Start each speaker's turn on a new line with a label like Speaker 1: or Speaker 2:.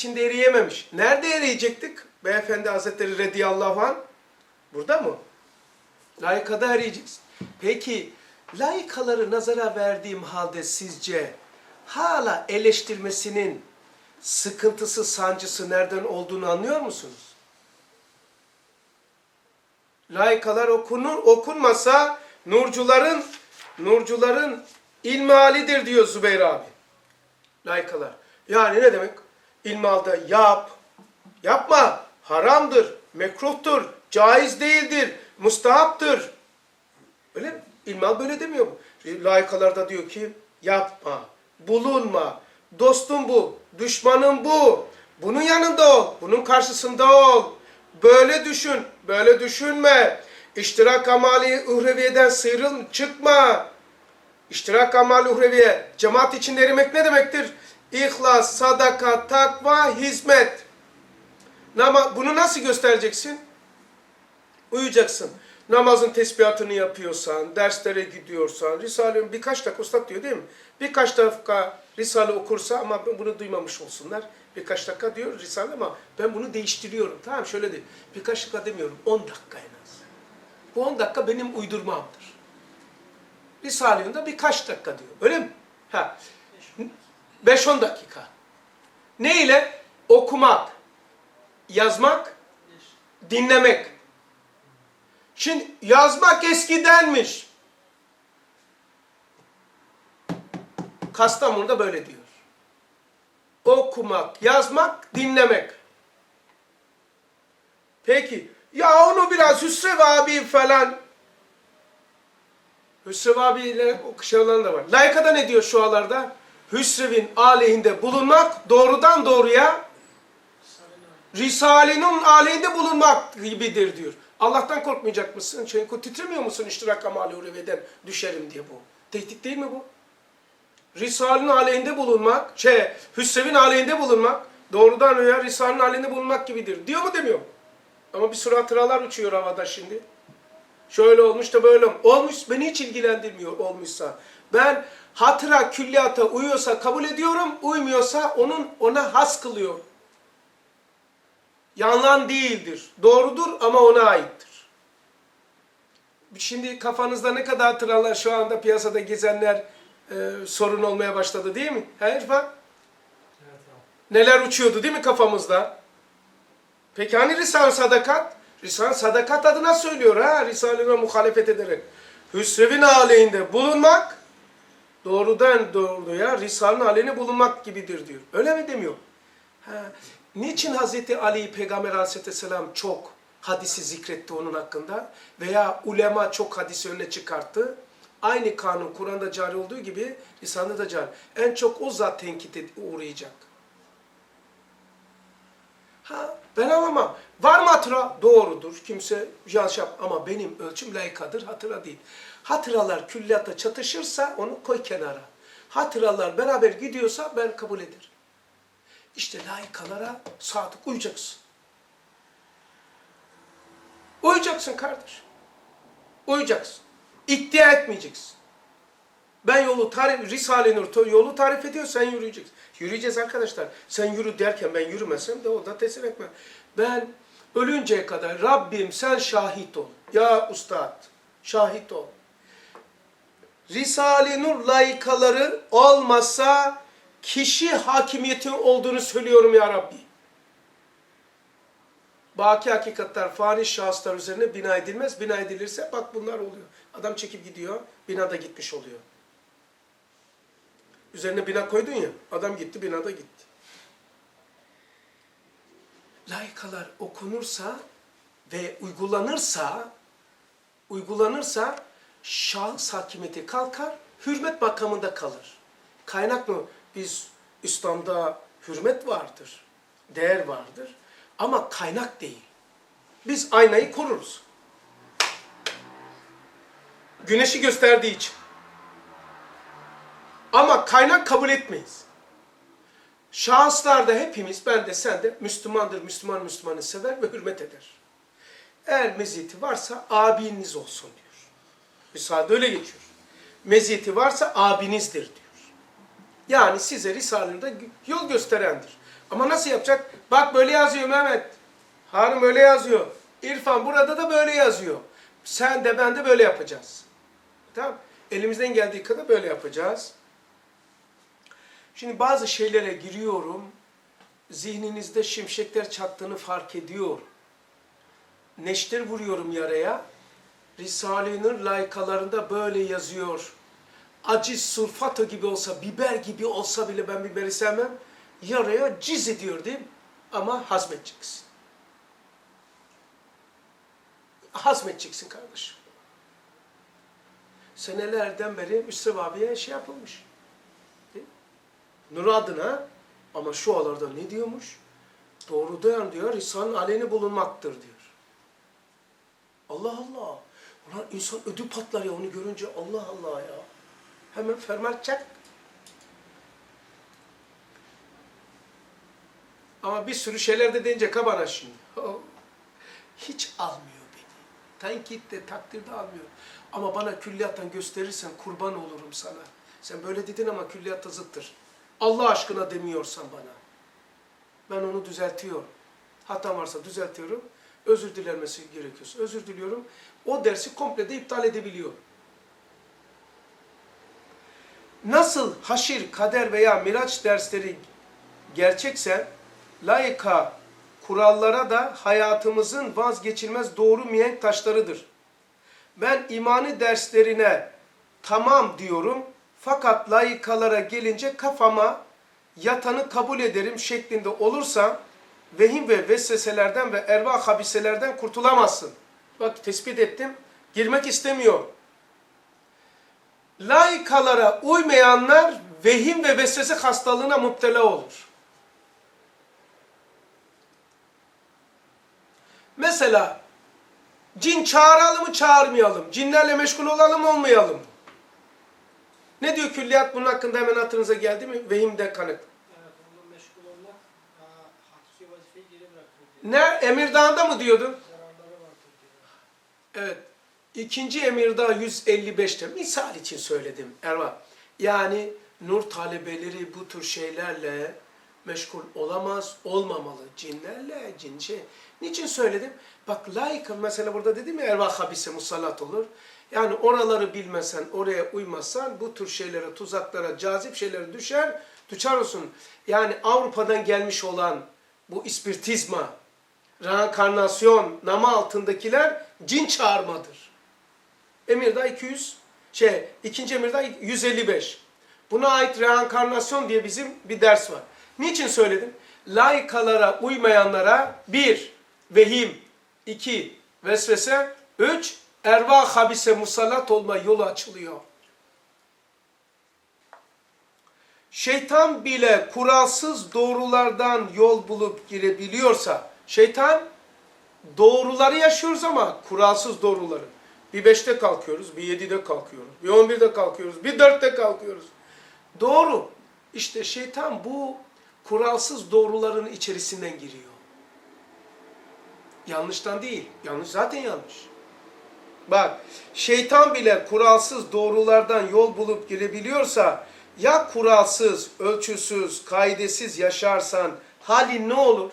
Speaker 1: içinde eriyememiş. Nerede eriyecektik? Beyefendi Hazretleri radıyallahu anh. Burada mı? Layıkada eriyeceksin. Peki layıkaları nazara verdiğim halde sizce hala eleştirmesinin sıkıntısı, sancısı nereden olduğunu anlıyor musunuz? Layıkalar okunur, okunmasa nurcuların nurcuların ilmihalidir diyor Zübeyir abi. Layıkalar. Yani ne demek? İlmihalda yap, yapma, haramdır, mekruhtur, caiz değildir, mustahaptır. Öyle mi? İlmihal böyle demiyor mu? Layıkalarda diyor ki yapma, bulunma, dostum bu, düşmanın bu, bunun yanında ol, bunun karşısında ol. Böyle düşün, böyle düşünme. İştirak amali uhreviyeden sıyrıl, çıkma. İştirak amali uhreviye, cemaat içinde erimek ne demektir? İhlas, sadaka, takva, hizmet. Nama, bunu nasıl göstereceksin? Uyuyacaksın. Namazın tesbihatını yapıyorsan, derslere gidiyorsan, Risale'nin birkaç dakika, Ustad diyor değil mi? Birkaç dakika Risale okursa ama bunu duymamış olsunlar. Birkaç dakika diyor Risale ama ben bunu değiştiriyorum. Tamam şöyle değil. Birkaç dakika demiyorum, 10 dakika en az. Bu 10 dakika benim uydurmamdır. Risale'nin de birkaç dakika diyor. Öyle mi? Ha. 5-10 dakika. Ne ile? Okumak, yazmak, dinlemek. Şimdi yazmak eskidenmiş. Kastamonu'da böyle diyor. Okumak, yazmak, dinlemek. Peki, ya onu biraz Hüsrev abi falan Hüsrev abiyle şey olan da var. Layıka'da ne diyor şu alarda? Hüsrev'in aleyhinde bulunmak doğrudan doğruya Risale'nin aleyhinde bulunmak gibidir diyor. Allah'tan korkmayacak mısın? Çünkü titremiyor musun iştirak amali ureveden düşerim diye bu. Tehdit değil mi bu? Risale'nin aleyhinde bulunmak, şey, Hüsrev'in aleyhinde bulunmak, doğrudan veya Risale'nin aleyhinde bulunmak gibidir. Diyor mu demiyor mu? Ama bir sürü hatıralar uçuyor havada şimdi. Şöyle olmuş da böyle olmuş. Olmuş beni hiç ilgilendirmiyor olmuşsa. Ben hatıra külliyata uyuyorsa kabul ediyorum, uymuyorsa onun ona has kılıyor. Yalan değildir. Doğrudur ama ona aittir. Şimdi kafanızda ne kadar hatıralar şu anda piyasada gezenler e, sorun olmaya başladı değil mi? He İrfan? Neler uçuyordu değil mi kafamızda? Peki hani Risale Sadakat? Risale Sadakat adına söylüyor ha Risale'ne muhalefet ederek. Hüsrev'in aleyhinde bulunmak doğrudan doğruya Risale'nin aleyhine bulunmak gibidir diyor. Öyle mi demiyor? Ha. Niçin Hazreti Ali Peygamber Aleyhisselam çok hadisi zikretti onun hakkında? Veya ulema çok hadisi önüne çıkarttı? Aynı kanun Kur'an'da cari olduğu gibi Risale'de de cari. En çok o zat tenkit uğrayacak. Ha, ben alamam. Var mı hatıra? Doğrudur. Kimse yanlış yap. Ama benim ölçüm layıkadır, hatıra değil. Hatıralar külliyata çatışırsa onu koy kenara. Hatıralar beraber gidiyorsa ben kabul ederim. İşte layıkalara sadık uyacaksın. Uyacaksın kardeş. Uyacaksın. İddia etmeyeceksin. Ben yolu tarif, Risale-i Nur yolu tarif ediyor, sen yürüyeceksin. Yürüyeceğiz arkadaşlar. Sen yürü derken ben yürümesem de o da tesir etme. Ben ölünceye kadar Rabbim sen şahit ol. Ya ustad, şahit ol. Risale-i Nur layıkaları olmasa kişi hakimiyetin olduğunu söylüyorum ya Rabbi. Baki hakikatler fani şahıslar üzerine bina edilmez. Bina edilirse bak bunlar oluyor. Adam çekip gidiyor, bina da gitmiş oluyor. Üzerine bina koydun ya, adam gitti, binada gitti. Layıkalar okunursa ve uygulanırsa, uygulanırsa şahıs hakimiyeti kalkar, hürmet makamında kalır. Kaynak mı? Biz İslam'da hürmet vardır, değer vardır ama kaynak değil. Biz aynayı koruruz. Güneşi gösterdiği için. Ama kaynak kabul etmeyiz. Şahıslarda hepimiz, ben de sen de Müslümandır, Müslüman Müslümanı sever ve hürmet eder. Eğer meziyeti varsa abiniz olsun diyor. Risale'de öyle geçiyor. Meziyeti varsa abinizdir diyor. Yani size Risale'de yol gösterendir. Ama nasıl yapacak? Bak böyle yazıyor Mehmet. Harun böyle yazıyor. İrfan burada da böyle yazıyor. Sen de ben de böyle yapacağız. Tamam. Elimizden geldiği kadar böyle yapacağız. Şimdi bazı şeylere giriyorum. Zihninizde şimşekler çaktığını fark ediyor. Neşter vuruyorum yaraya. Risale-i Nur laykalarında böyle yazıyor. Acı sulfato gibi olsa, biber gibi olsa bile ben biberi sevmem. Yaraya ciz ediyor değil mi? Ama hazmedeceksin. Hazmedeceksin kardeşim. Senelerden beri Müslüm abiye şey yapılmış. Nur adına ama şu alarda ne diyormuş? Doğru dayan diyor, insanın aleni bulunmaktır diyor. Allah Allah. Ulan insan ödü patlar ya onu görünce Allah Allah ya. Hemen fermal çek. Ama bir sürü şeyler de deyince kabana şimdi. Hiç almıyor beni. Tenkit de takdir de almıyor. Ama bana külliyattan gösterirsen kurban olurum sana. Sen böyle dedin ama külliyatta zıttır. Allah aşkına demiyorsan bana. Ben onu düzeltiyorum. Hatam varsa düzeltiyorum. Özür dilenmesi gerekiyorsa özür diliyorum. O dersi komple de iptal edebiliyorum. Nasıl haşir, kader veya miraç dersleri gerçekse layıka kurallara da hayatımızın vazgeçilmez doğru mihenk taşlarıdır. Ben imani derslerine tamam diyorum fakat layıkalara gelince kafama yatanı kabul ederim şeklinde olursa vehim ve vesveselerden ve erva habiselerden kurtulamazsın. Bak tespit ettim. Girmek istemiyor. Laikalara uymayanlar vehim ve vesvese hastalığına müptela olur. Mesela cin çağıralım mı çağırmayalım? Cinlerle meşgul olalım olmayalım? Ne diyor külliyat bunun hakkında hemen hatırınıza geldi mi? Vehimde kanıt. Ne? Emirdağ'da mı diyordu?
Speaker 2: Zararları vardır diyor.
Speaker 1: Evet. İkinci Emirdağ 155'te misal için söyledim Erva. Yani nur talebeleri bu tür şeylerle meşgul olamaz, olmamalı. Cinlerle, cin şey. Niçin söyledim? Bak layık mesela burada dedim ya Erva habise musallat olur. Yani oraları bilmesen, oraya uymazsan bu tür şeylere, tuzaklara, cazip şeylere düşer, düşer olsun. Yani Avrupa'dan gelmiş olan bu ispiritizma, reenkarnasyon, nama altındakiler cin çağırmadır. Emirdağ 200, şey, ikinci Emirdağ 155. Buna ait reenkarnasyon diye bizim bir ders var. Niçin söyledim? Laikalara uymayanlara bir, vehim, iki, vesvese, üç, erva habise musallat olma yolu açılıyor. Şeytan bile kuralsız doğrulardan yol bulup girebiliyorsa, şeytan doğruları yaşıyoruz ama kuralsız doğruları. Bir beşte kalkıyoruz, bir yedide kalkıyoruz, bir on birde kalkıyoruz, bir dörtte kalkıyoruz. Doğru. İşte şeytan bu kuralsız doğruların içerisinden giriyor. Yanlıştan değil. Yanlış zaten yanlış. Bak şeytan bile kuralsız doğrulardan yol bulup girebiliyorsa ya kuralsız, ölçüsüz, kaidesiz yaşarsan halin ne olur?